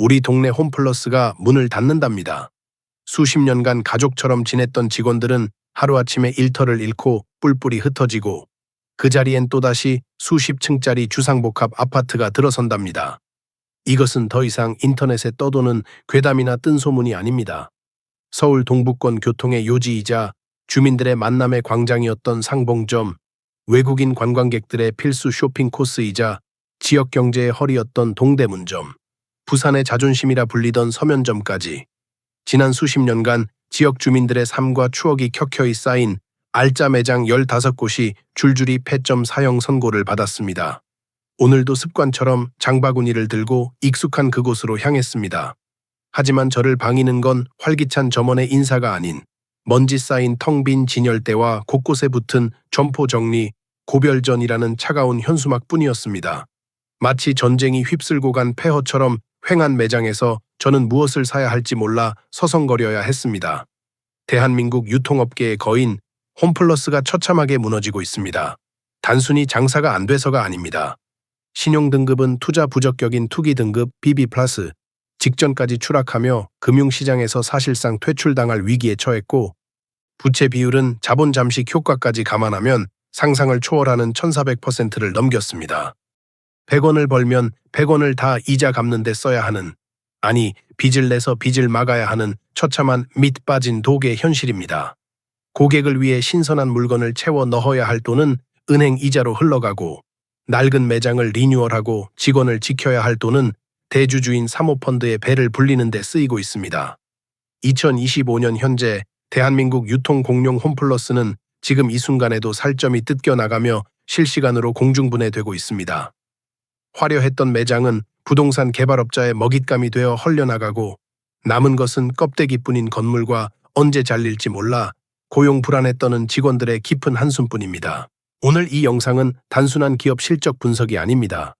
우리 동네 홈플러스가 문을 닫는답니다. 수십 년간 가족처럼 지냈던 직원들은 하루아침에 일터를 잃고 뿔뿔이 흩어지고 그 자리엔 또다시 수십 층짜리 주상복합 아파트가 들어선답니다. 이것은 더 이상 인터넷에 떠도는 괴담이나 뜬소문이 아닙니다. 서울 동북권 교통의 요지이자 주민들의 만남의 광장이었던 상봉점, 외국인 관광객들의 필수 쇼핑 코스이자 지역 경제의 허리였던 동대문점, 부산의 자존심이라 불리던 서면점까지 지난 수십 년간 지역 주민들의 삶과 추억이 켜켜이 쌓인 알짜 매장 15곳이 줄줄이 폐점 사형 선고를 받았습니다. 오늘도 습관처럼 장바구니를 들고 익숙한 그곳으로 향했습니다. 하지만 저를 방이는 건 활기찬 점원의 인사가 아닌 먼지 쌓인 텅 빈 진열대와 곳곳에 붙은 점포 정리, 고별전이라는 차가운 현수막뿐이었습니다. 마치 전쟁이 휩쓸고 간 폐허처럼 횡한 매장에서 저는 무엇을 사야 할지 몰라 서성거려야 했습니다. 대한민국 유통업계의 거인 홈플러스가 처참하게 무너지고 있습니다. 단순히 장사가 안 돼서가 아닙니다. 신용등급은 투자 부적격인 투기 등급 BB 플러스 직전까지 추락하며 금융시장에서 사실상 퇴출당할 위기에 처했고 부채 비율은 자본 잠식 효과까지 감안하면 상상을 초월하는 1400%를 넘겼습니다. 100원을 벌면 100원을 다 이자 갚는 데 써야 하는 아니 빚을 내서 빚을 막아야 하는 처참한 밑 빠진 독의 현실입니다. 고객을 위해 신선한 물건을 채워 넣어야 할 돈은 은행 이자로 흘러가고 낡은 매장을 리뉴얼하고 직원을 지켜야 할 돈은 대주주인 사모펀드의 배를 불리는 데 쓰이고 있습니다. 2025년 현재 대한민국 유통공룡 홈플러스는 지금 이 순간에도 살점이 뜯겨 나가며 실시간으로 공중분해되고 있습니다. 화려했던 매장은 부동산 개발업자의 먹잇감이 되어 헐려나가고 남은 것은 껍데기뿐인 건물과 언제 잘릴지 몰라 고용 불안에 떠는 직원들의 깊은 한숨뿐입니다. 오늘 이 영상은 단순한 기업 실적 분석이 아닙니다.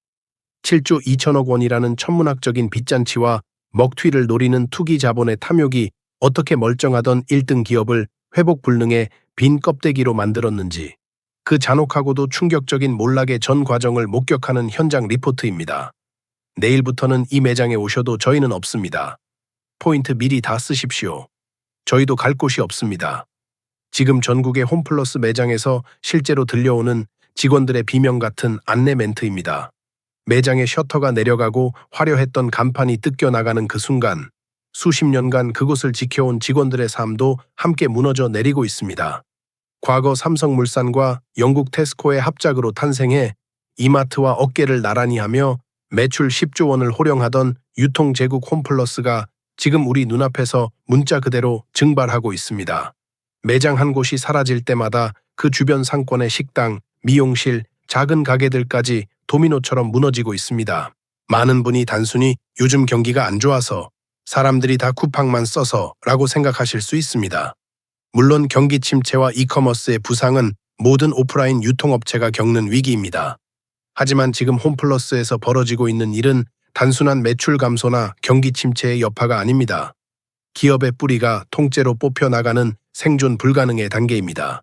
7조 2천억 원이라는 천문학적인 빚잔치와 먹튀를 노리는 투기 자본의 탐욕이 어떻게 멀쩡하던 1등 기업을 회복 불능의 빈 껍데기로 만들었는지 그 잔혹하고도 충격적인 몰락의 전 과정을 목격하는 현장 리포트입니다. 내일부터는 이 매장에 오셔도 저희는 없습니다. 포인트 미리 다 쓰십시오. 저희도 갈 곳이 없습니다. 지금 전국의 홈플러스 매장에서 실제로 들려오는 직원들의 비명 같은 안내 멘트입니다. 매장의 셔터가 내려가고 화려했던 간판이 뜯겨 나가는 그 순간 수십 년간 그곳을 지켜온 직원들의 삶도 함께 무너져 내리고 있습니다. 과거 삼성물산과 영국 테스코의 합작으로 탄생해 이마트와 어깨를 나란히 하며 매출 10조 원을 호령하던 유통제국 홈플러스가 지금 우리 눈앞에서 문자 그대로 증발하고 있습니다. 매장 한 곳이 사라질 때마다 그 주변 상권의 식당, 미용실, 작은 가게들까지 도미노처럼 무너지고 있습니다. 많은 분이 단순히 요즘 경기가 안 좋아서 사람들이 다 쿠팡만 써서 라고 생각하실 수 있습니다. 물론 경기 침체와 이커머스의 부상은 모든 오프라인 유통업체가 겪는 위기입니다. 하지만 지금 홈플러스에서 벌어지고 있는 일은 단순한 매출 감소나 경기 침체의 여파가 아닙니다. 기업의 뿌리가 통째로 뽑혀 나가는 생존 불가능의 단계입니다.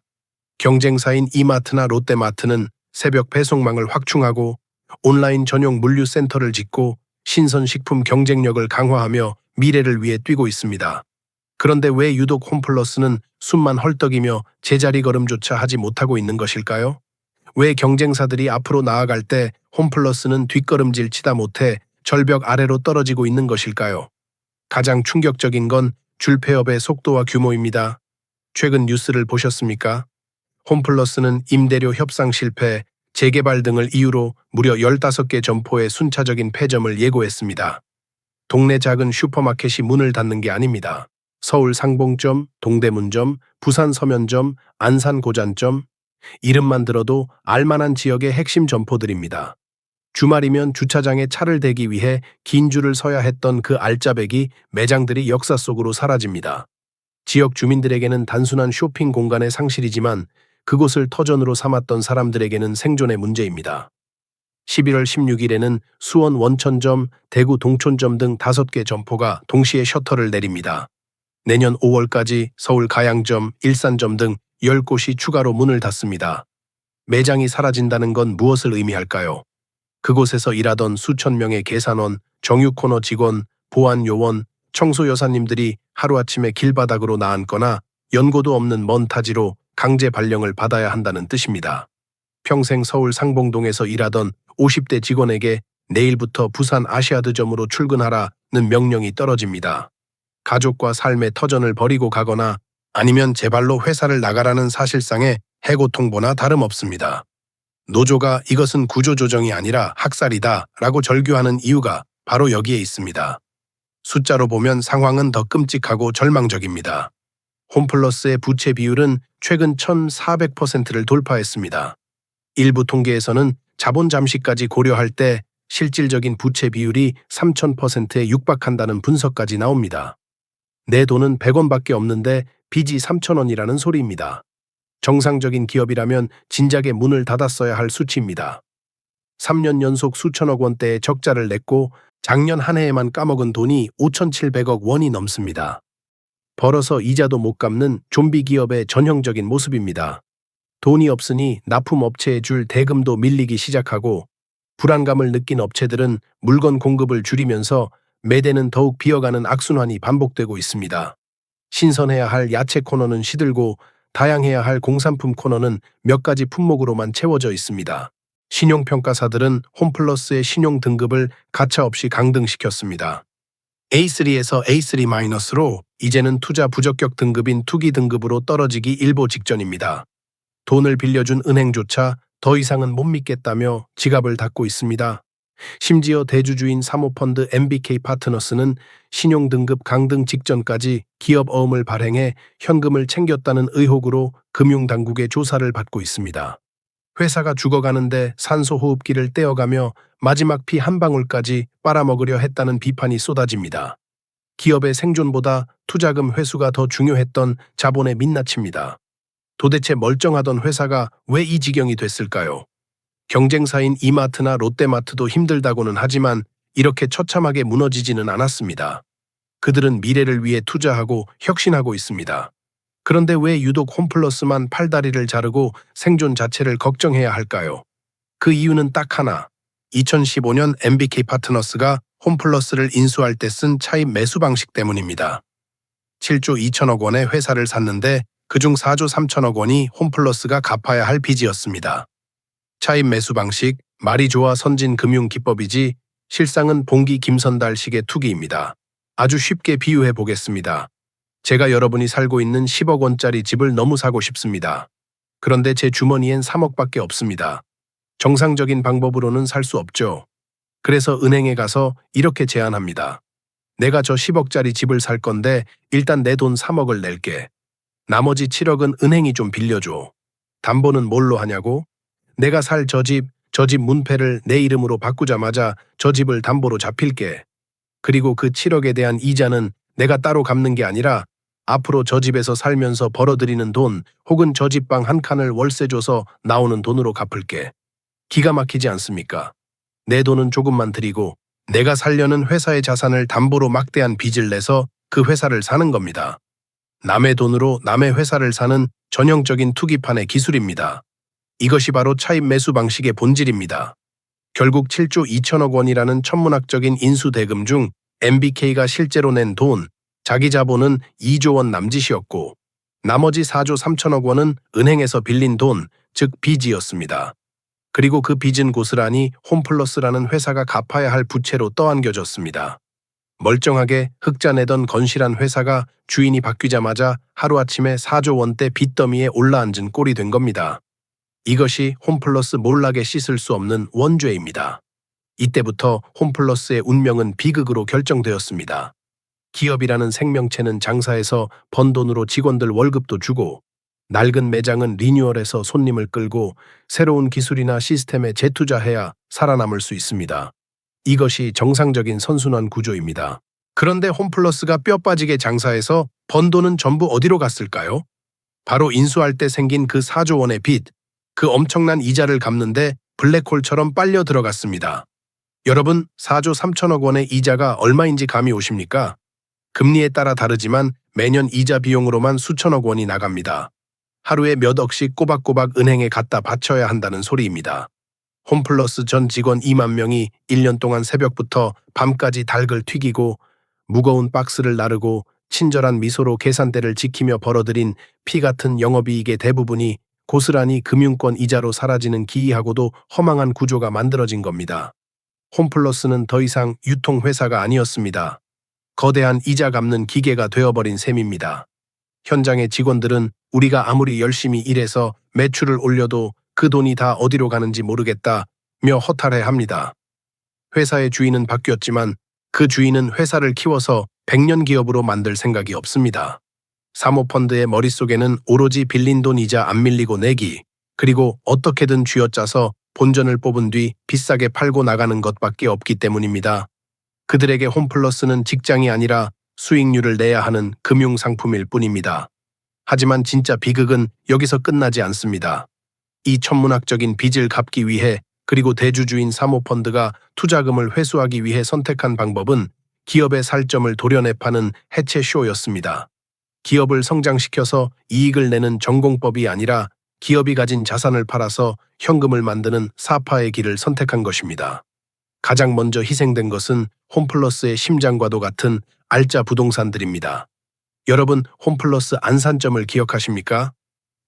경쟁사인 이마트나 롯데마트는 새벽 배송망을 확충하고 온라인 전용 물류센터를 짓고 신선식품 경쟁력을 강화하며 미래를 위해 뛰고 있습니다. 그런데 왜 유독 홈플러스는 숨만 헐떡이며 제자리 걸음조차 하지 못하고 있는 것일까요? 왜 경쟁사들이 앞으로 나아갈 때 홈플러스는 뒷걸음질 치다 못해 절벽 아래로 떨어지고 있는 것일까요? 가장 충격적인 건 줄폐업의 속도와 규모입니다. 최근 뉴스를 보셨습니까? 홈플러스는 임대료 협상 실패, 재개발 등을 이유로 무려 15개 점포의 순차적인 폐점을 예고했습니다. 동네 작은 슈퍼마켓이 문을 닫는 게 아닙니다. 서울 상봉점, 동대문점, 부산 서면점, 안산 고잔점, 이름만 들어도 알만한 지역의 핵심 점포들입니다. 주말이면 주차장에 차를 대기 위해 긴 줄을 서야 했던 그 알짜배기 매장들이 역사 속으로 사라집니다. 지역 주민들에게는 단순한 쇼핑 공간의 상실이지만 그곳을 터전으로 삼았던 사람들에게는 생존의 문제입니다. 11월 16일에는 수원 원천점, 대구 동촌점 등 5개 점포가 동시에 셔터를 내립니다. 내년 5월까지 서울 가양점, 일산점 등 10곳이 추가로 문을 닫습니다. 매장이 사라진다는 건 무엇을 의미할까요? 그곳에서 일하던 수천 명의 계산원, 정유 코너 직원, 보안 요원, 청소 여사님들이 하루아침에 길바닥으로 나앉거나 연고도 없는 먼 타지로 강제 발령을 받아야 한다는 뜻입니다. 평생 서울 상봉동에서 일하던 50대 직원에게 내일부터 부산 아시아드점으로 출근하라는 명령이 떨어집니다. 가족과 삶의 터전을 버리고 가거나 아니면 제 발로 회사를 나가라는 사실상의 해고 통보나 다름없습니다. 노조가 이것은 구조조정이 아니라 학살이다 라고 절규하는 이유가 바로 여기에 있습니다. 숫자로 보면 상황은 더 끔찍하고 절망적입니다. 홈플러스의 부채 비율은 최근 1,400%를 돌파했습니다. 일부 통계에서는 자본 잠시까지 고려할 때 실질적인 부채 비율이 3,000%에 육박한다는 분석까지 나옵니다. 내 돈은 100원밖에 없는데 빚이 3,000원이라는 소리입니다. 정상적인 기업이라면 진작에 문을 닫았어야 할 수치입니다. 3년 연속 수천억 원대의 적자를 냈고 작년 한 해에만 까먹은 돈이 5,700억 원이 넘습니다. 벌어서 이자도 못 갚는 좀비 기업의 전형적인 모습입니다. 돈이 없으니 납품 업체에 줄 대금도 밀리기 시작하고 불안감을 느낀 업체들은 물건 공급을 줄이면서 매대는 더욱 비어가는 악순환이 반복되고 있습니다. 신선해야 할 야채 코너는 시들고 다양해야 할 공산품 코너는 몇 가지 품목으로만 채워져 있습니다. 신용평가사들은 홈플러스의 신용 등급을 가차없이 강등시켰습니다. A3에서 A3-로 이제는 투자 부적격 등급인 투기 등급으로 떨어지기 일보 직전입니다. 돈을 빌려준 은행조차 더 이상은 못 믿겠다며 지갑을 닫고 있습니다. 심지어 대주주인 사모펀드 MBK 파트너스는 신용 등급 강등 직전까지 기업 어음을 발행해 현금을 챙겼다는 의혹으로 금융당국의 조사를 받고 있습니다. 회사가 죽어가는데 산소호흡기를 떼어가며 마지막 피 한 방울까지 빨아먹으려 했다는 비판이 쏟아집니다. 기업의 생존보다 투자금 회수가 더 중요했던 자본의 민낯입니다. 도대체 멀쩡하던 회사가 왜 이 지경이 됐을까요? 경쟁사인 이마트나 롯데마트도 힘들다고는 하지만 이렇게 처참하게 무너지지는 않았습니다. 그들은 미래를 위해 투자하고 혁신하고 있습니다. 그런데 왜 유독 홈플러스만 팔다리를 자르고 생존 자체를 걱정해야 할까요? 그 이유는 딱 하나. 2015년 MBK 파트너스가 홈플러스를 인수할 때 쓴 차입 매수 방식 때문입니다. 7조 2천억 원의 회사를 샀는데 그중 4조 3천억 원이 홈플러스가 갚아야 할 빚이었습니다. 차입 매수 방식, 말이 좋아 선진 금융 기법이지 실상은 봉기 김선달식의 투기입니다. 아주 쉽게 비유해 보겠습니다. 제가 여러분이 살고 있는 10억 원짜리 집을 너무 사고 싶습니다. 그런데 제 주머니엔 3억밖에 없습니다. 정상적인 방법으로는 살 수 없죠. 그래서 은행에 가서 이렇게 제안합니다. 내가 저 10억짜리 집을 살 건데 일단 내 돈 3억을 낼게. 나머지 7억은 은행이 좀 빌려줘. 담보는 뭘로 하냐고? 내가 살 저 집, 저 집 문패를 내 이름으로 바꾸자마자 저 집을 담보로 잡힐게. 그리고 그 7억에 대한 이자는 내가 따로 갚는 게 아니라 앞으로 저 집에서 살면서 벌어들이는 돈 혹은 저 집 방 한 칸을 월세 줘서 나오는 돈으로 갚을게. 기가 막히지 않습니까? 내 돈은 조금만 드리고 내가 살려는 회사의 자산을 담보로 막대한 빚을 내서 그 회사를 사는 겁니다. 남의 돈으로 남의 회사를 사는 전형적인 투기판의 기술입니다. 이것이 바로 차입 매수 방식의 본질입니다. 결국 7조 2천억 원이라는 천문학적인 인수 대금 중 MBK가 실제로 낸 돈, 자기 자본은 2조 원 남짓이었고 나머지 4조 3천억 원은 은행에서 빌린 돈, 즉 빚이었습니다. 그리고 그 빚은 고스란히 홈플러스라는 회사가 갚아야 할 부채로 떠안겨졌습니다. 멀쩡하게 흑자 내던 건실한 회사가 주인이 바뀌자마자 하루아침에 4조 원대 빚더미에 올라앉은 꼴이 된 겁니다. 이것이 홈플러스 몰락에 씻을 수 없는 원죄입니다. 이때부터 홈플러스의 운명은 비극으로 결정되었습니다. 기업이라는 생명체는 장사해서 번 돈으로 직원들 월급도 주고 낡은 매장은 리뉴얼해서 손님을 끌고 새로운 기술이나 시스템에 재투자해야 살아남을 수 있습니다. 이것이 정상적인 선순환 구조입니다. 그런데 홈플러스가 뼈 빠지게 장사해서 번 돈은 전부 어디로 갔을까요? 바로 인수할 때 생긴 그 4조 원의 빚, 그 엄청난 이자를 갚는데 블랙홀처럼 빨려 들어갔습니다. 여러분, 4조 3천억 원의 이자가 얼마인지 감이 오십니까? 금리에 따라 다르지만 매년 이자 비용으로만 수천억 원이 나갑니다. 하루에 몇 억씩 꼬박꼬박 은행에 갖다 바쳐야 한다는 소리입니다. 홈플러스 전 직원 2만 명이 1년 동안 새벽부터 밤까지 닭을 튀기고 무거운 박스를 나르고 친절한 미소로 계산대를 지키며 벌어들인 피 같은 영업이익의 대부분이 고스란히 금융권 이자로 사라지는 기이하고도 허망한 구조가 만들어진 겁니다. 홈플러스는 더 이상 유통회사가 아니었습니다. 거대한 이자 갚는 기계가 되어버린 셈입니다. 현장의 직원들은 우리가 아무리 열심히 일해서 매출을 올려도 그 돈이 다 어디로 가는지 모르겠다며 허탈해 합니다. 회사의 주인은 바뀌었지만 그 주인은 회사를 키워서 백년 기업으로 만들 생각이 없습니다. 사모펀드의 머릿속에는 오로지 빌린 돈 이자 안 밀리고 내기, 그리고 어떻게든 쥐어짜서 본전을 뽑은 뒤 비싸게 팔고 나가는 것밖에 없기 때문입니다. 그들에게 홈플러스는 직장이 아니라 수익률을 내야 하는 금융상품일 뿐입니다. 하지만 진짜 비극은 여기서 끝나지 않습니다. 이 천문학적인 빚을 갚기 위해 그리고 대주주인 사모펀드가 투자금을 회수하기 위해 선택한 방법은 기업의 살점을 도려내 파는 해체 쇼였습니다. 기업을 성장시켜서 이익을 내는 전공법이 아니라 기업이 가진 자산을 팔아서 현금을 만드는 사파의 길을 선택한 것입니다. 가장 먼저 희생된 것은 홈플러스의 심장과도 같은 알짜 부동산들입니다. 여러분, 홈플러스 안산점을 기억하십니까?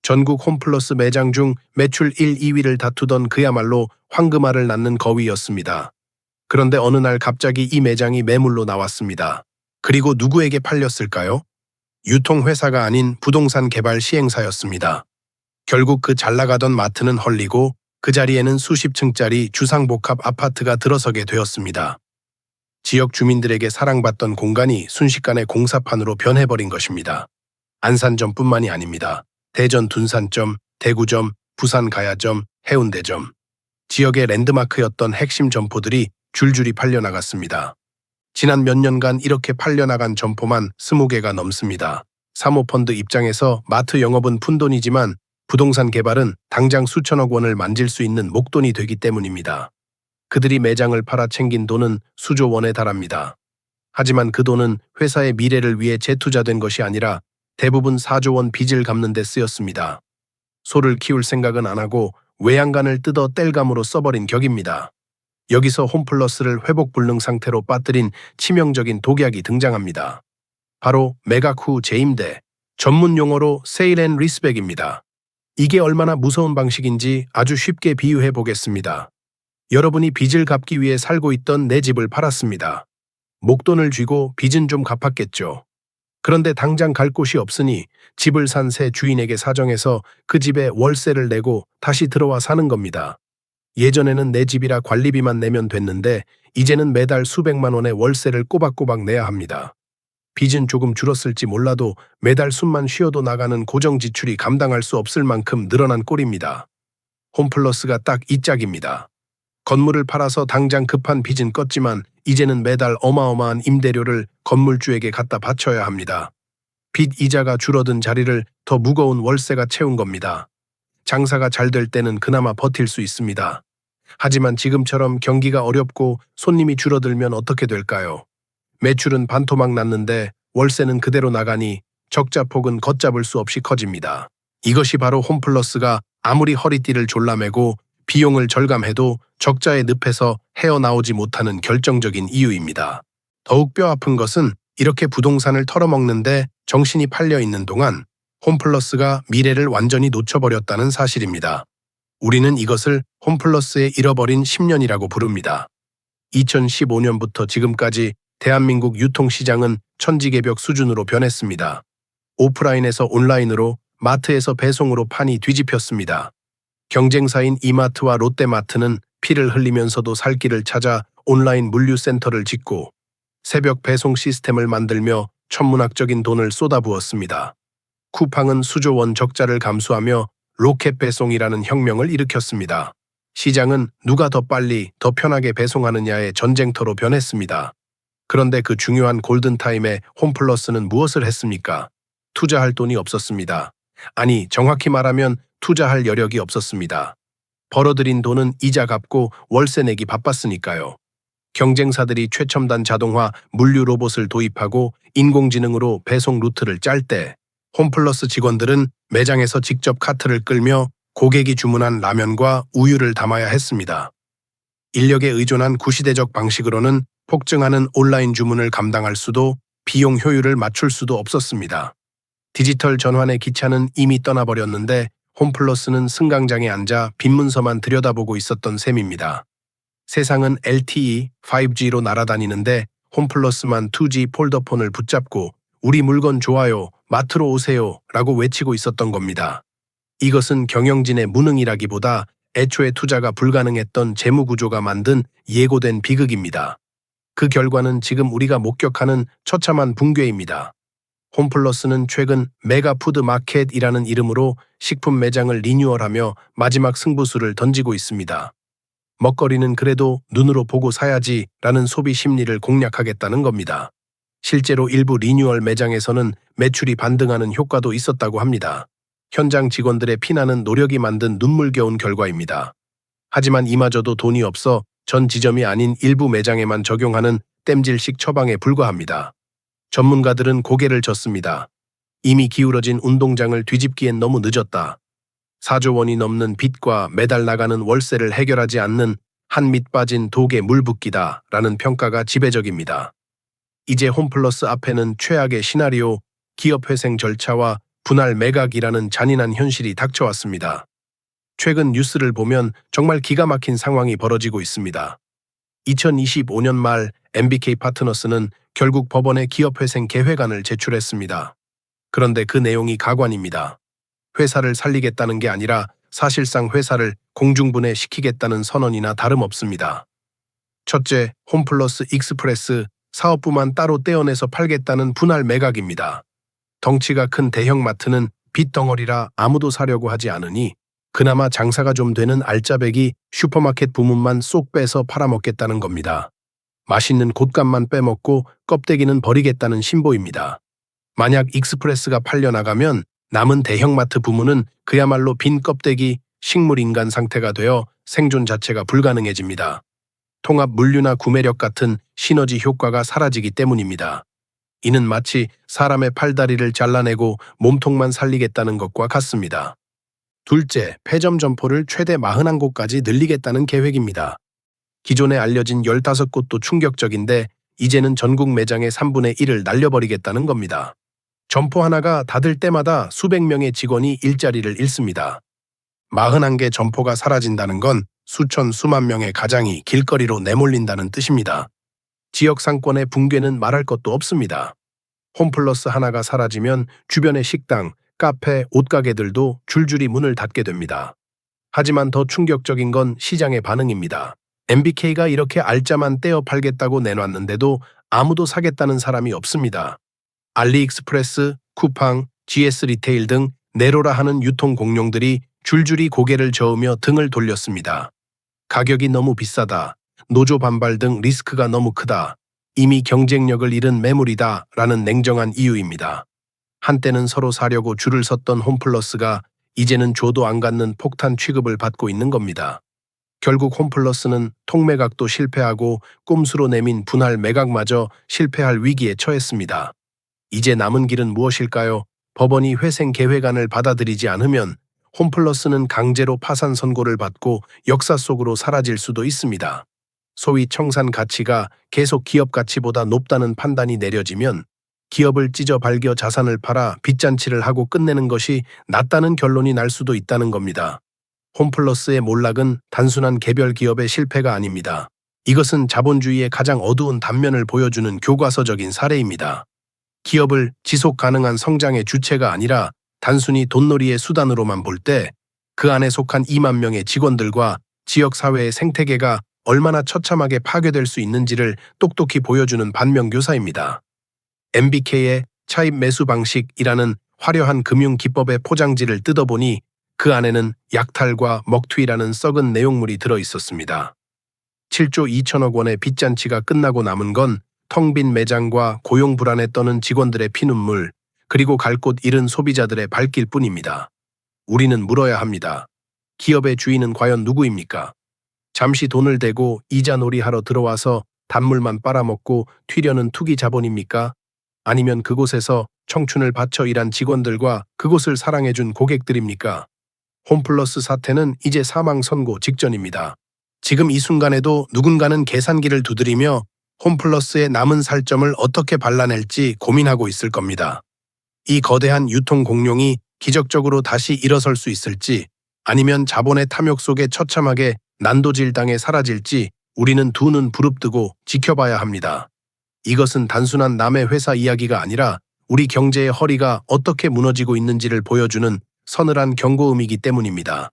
전국 홈플러스 매장 중 매출 1, 2위를 다투던 그야말로 황금알을 낳는 거위였습니다. 그런데 어느 날 갑자기 이 매장이 매물로 나왔습니다. 그리고 누구에게 팔렸을까요? 유통회사가 아닌 부동산 개발 시행사였습니다. 결국 그 잘 나가던 마트는 헐리고 그 자리에는 수십 층짜리 주상복합 아파트가 들어서게 되었습니다. 지역 주민들에게 사랑받던 공간이 순식간에 공사판으로 변해버린 것입니다. 안산점뿐만이 아닙니다. 대전 둔산점, 대구점, 부산 가야점, 해운대점. 지역의 랜드마크였던 핵심 점포들이 줄줄이 팔려나갔습니다. 지난 몇 년간 이렇게 팔려나간 점포만 20개가 넘습니다. 사모펀드 입장에서 마트 영업은 푼돈이지만 부동산 개발은 당장 수천억 원을 만질 수 있는 목돈이 되기 때문입니다. 그들이 매장을 팔아 챙긴 돈은 수조 원에 달합니다. 하지만 그 돈은 회사의 미래를 위해 재투자된 것이 아니라 대부분 4조 원 빚을 갚는 데 쓰였습니다. 소를 키울 생각은 안 하고 외양간을 뜯어 뗄감으로 써버린 격입니다. 여기서 홈플러스를 회복 불능 상태로 빠뜨린 치명적인 독약이 등장합니다. 바로 후 재임대, 전문 용어로 세일 앤 리스백입니다. 이게 얼마나 무서운 방식인지 아주 쉽게 비유해 보겠습니다. 여러분이 빚을 갚기 위해 살고 있던 내 집을 팔았습니다. 목돈을 쥐고 빚은 좀 갚았겠죠. 그런데 당장 갈 곳이 없으니 집을 산 새 주인에게 사정해서 그 집에 월세를 내고 다시 들어와 사는 겁니다. 예전에는 내 집이라 관리비만 내면 됐는데 이제는 매달 수백만 원의 월세를 꼬박꼬박 내야 합니다. 빚은 조금 줄었을지 몰라도 매달 숨만 쉬어도 나가는 고정 지출이 감당할 수 없을 만큼 늘어난 꼴입니다. 홈플러스가 딱 이 짝입니다. 건물을 팔아서 당장 급한 빚은 껐지만 이제는 매달 어마어마한 임대료를 건물주에게 갖다 바쳐야 합니다. 빚 이자가 줄어든 자리를 더 무거운 월세가 채운 겁니다. 장사가 잘 될 때는 그나마 버틸 수 있습니다. 하지만 지금처럼 경기가 어렵고 손님이 줄어들면 어떻게 될까요? 매출은 반토막 났는데 월세는 그대로 나가니 적자폭은 걷잡을 수 없이 커집니다. 이것이 바로 홈플러스가 아무리 허리띠를 졸라매고 비용을 절감해도 적자의 늪에서 헤어나오지 못하는 결정적인 이유입니다. 더욱 뼈아픈 것은 이렇게 부동산을 털어먹는데 정신이 팔려 있는 동안 홈플러스가 미래를 완전히 놓쳐버렸다는 사실입니다. 우리는 이것을 홈플러스의 잃어버린 10년이라고 부릅니다. 2015년부터 지금까지 대한민국 유통시장은 천지개벽 수준으로 변했습니다. 오프라인에서 온라인으로 마트에서 배송으로 판이 뒤집혔습니다. 경쟁사인 이마트와 롯데마트는 피를 흘리면서도 살 길을 찾아 온라인 물류센터를 짓고 새벽 배송 시스템을 만들며 천문학적인 돈을 쏟아부었습니다. 쿠팡은 수조 원 적자를 감수하며 로켓 배송이라는 혁명을 일으켰습니다. 시장은 누가 더 빨리, 더 편하게 배송하느냐의 전쟁터로 변했습니다. 그런데 그 중요한 골든타임에 홈플러스는 무엇을 했습니까? 투자할 돈이 없었습니다. 아니, 정확히 말하면 투자할 여력이 없었습니다. 벌어들인 돈은 이자 갚고 월세 내기 바빴으니까요. 경쟁사들이 최첨단 자동화 물류 로봇을 도입하고 인공지능으로 배송 루트를 짤 때 홈플러스 직원들은 매장에서 직접 카트를 끌며 고객이 주문한 라면과 우유를 담아야 했습니다. 인력에 의존한 구시대적 방식으로는 폭증하는 온라인 주문을 감당할 수도 비용 효율을 맞출 수도 없었습니다. 디지털 전환의 기차는 이미 떠나버렸는데 홈플러스는 승강장에 앉아 빈 문서만 들여다보고 있었던 셈입니다. 세상은 LTE, 5G로 날아다니는데 홈플러스만 2G 폴더폰을 붙잡고 우리 물건 좋아요, 마트로 오세요 라고 외치고 있었던 겁니다. 이것은 경영진의 무능이라기보다 애초에 투자가 불가능했던 재무구조가 만든 예고된 비극입니다. 그 결과는 지금 우리가 목격하는 처참한 붕괴입니다. 홈플러스는 최근 메가푸드 마켓이라는 이름으로 식품 매장을 리뉴얼하며 마지막 승부수를 던지고 있습니다. 먹거리는 그래도 눈으로 보고 사야지 라는 소비 심리를 공략하겠다는 겁니다. 실제로 일부 리뉴얼 매장에서는 매출이 반등하는 효과도 있었다고 합니다. 현장 직원들의 피나는 노력이 만든 눈물겨운 결과입니다. 하지만 이마저도 돈이 없어 전 지점이 아닌 일부 매장에만 적용하는 땜질식 처방에 불과합니다. 전문가들은 고개를 젓습니다. 이미 기울어진 운동장을 뒤집기엔 너무 늦었다. 4조 원이 넘는 빚과 매달 나가는 월세를 해결하지 않는 한 밑 빠진 독에 물 붓기다 라는 평가가 지배적입니다. 이제 홈플러스 앞에는 최악의 시나리오, 기업회생 절차와 분할 매각이라는 잔인한 현실이 닥쳐왔습니다. 최근 뉴스를 보면 정말 기가 막힌 상황이 벌어지고 있습니다. 2025년 말 MBK 파트너스는 결국 법원에 기업회생 계획안을 제출했습니다. 그런데 그 내용이 가관입니다. 회사를 살리겠다는 게 아니라 사실상 회사를 공중분해 시키겠다는 선언이나 다름없습니다. 첫째, 홈플러스 익스프레스 사업부만 따로 떼어내서 팔겠다는 분할 매각입니다. 덩치가 큰 대형마트는 빚덩어리라 아무도 사려고 하지 않으니 그나마 장사가 좀 되는 알짜배기 슈퍼마켓 부문만 쏙 빼서 팔아먹겠다는 겁니다. 맛있는 곶감만 빼먹고 껍데기는 버리겠다는 신보입니다. 만약 익스프레스가 팔려나가면 남은 대형마트 부문은 그야말로 빈 껍데기 식물인간 상태가 되어 생존 자체가 불가능해집니다. 통합 물류나 구매력 같은 시너지 효과가 사라지기 때문입니다. 이는 마치 사람의 팔다리를 잘라내고 몸통만 살리겠다는 것과 같습니다. 둘째, 폐점 점포를 최대 41곳까지 늘리겠다는 계획입니다. 기존에 알려진 15곳도 충격적인데 이제는 전국 매장의 3분의 1을 날려버리겠다는 겁니다. 점포 하나가 닫을 때마다 수백 명의 직원이 일자리를 잃습니다. 41개 점포가 사라진다는 건 수천 수만 명의 가장이 길거리로 내몰린다는 뜻입니다. 지역 상권의 붕괴는 말할 것도 없습니다. 홈플러스 하나가 사라지면 주변의 식당, 카페, 옷가게들도 줄줄이 문을 닫게 됩니다. 하지만 더 충격적인 건 시장의 반응입니다. MBK가 이렇게 알짜만 떼어 팔겠다고 내놨는데도 아무도 사겠다는 사람이 없습니다. 알리익스프레스, 쿠팡, GS 리테일 등 네로라 하는 유통 공룡들이 줄줄이 고개를 저으며 등을 돌렸습니다. 가격이 너무 비싸다. 노조 반발 등 리스크가 너무 크다. 이미 경쟁력을 잃은 매물이다. 라는 냉정한 이유입니다. 한때는 서로 사려고 줄을 섰던 홈플러스가 이제는 조도 안 갖는 폭탄 취급을 받고 있는 겁니다. 결국 홈플러스는 통매각도 실패하고 꼼수로 내민 분할 매각마저 실패할 위기에 처했습니다. 이제 남은 길은 무엇일까요? 법원이 회생 계획안을 받아들이지 않으면 홈플러스는 강제로 파산 선고를 받고 역사 속으로 사라질 수도 있습니다. 소위 청산 가치가 계속 기업 가치보다 높다는 판단이 내려지면 기업을 찢어 발겨 자산을 팔아 빚잔치를 하고 끝내는 것이 낫다는 결론이 날 수도 있다는 겁니다. 홈플러스의 몰락은 단순한 개별 기업의 실패가 아닙니다. 이것은 자본주의의 가장 어두운 단면을 보여주는 교과서적인 사례입니다. 기업을 지속 가능한 성장의 주체가 아니라 단순히 돈놀이의 수단으로만 볼 때 그 안에 속한 2만 명의 직원들과 지역 사회의 생태계가 얼마나 처참하게 파괴될 수 있는지를 똑똑히 보여주는 반면교사입니다. MBK의 차입 매수 방식이라는 화려한 금융 기법의 포장지를 뜯어보니 그 안에는 약탈과 먹튀라는 썩은 내용물이 들어 있었습니다. 7조 2천억 원의 빚잔치가 끝나고 남은 건 텅 빈 매장과 고용 불안에 떠는 직원들의 피눈물, 그리고 갈 곳 잃은 소비자들의 발길 뿐입니다. 우리는 물어야 합니다. 기업의 주인은 과연 누구입니까? 잠시 돈을 대고 이자 놀이 하러 들어와서 단물만 빨아먹고 튀려는 투기 자본입니까? 아니면 그곳에서 청춘을 바쳐 일한 직원들과 그곳을 사랑해준 고객들입니까? 홈플러스 사태는 이제 사망 선고 직전입니다. 지금 이 순간에도 누군가는 계산기를 두드리며 홈플러스의 남은 살점을 어떻게 발라낼지 고민하고 있을 겁니다. 이 거대한 유통 공룡이 기적적으로 다시 일어설 수 있을지 아니면 자본의 탐욕 속에 처참하게 난도질당해 사라질지 우리는 두 눈 부릅뜨고 지켜봐야 합니다. 이것은 단순한 남의 회사 이야기가 아니라 우리 경제의 허리가 어떻게 무너지고 있는지를 보여주는 서늘한 경고음이기 때문입니다.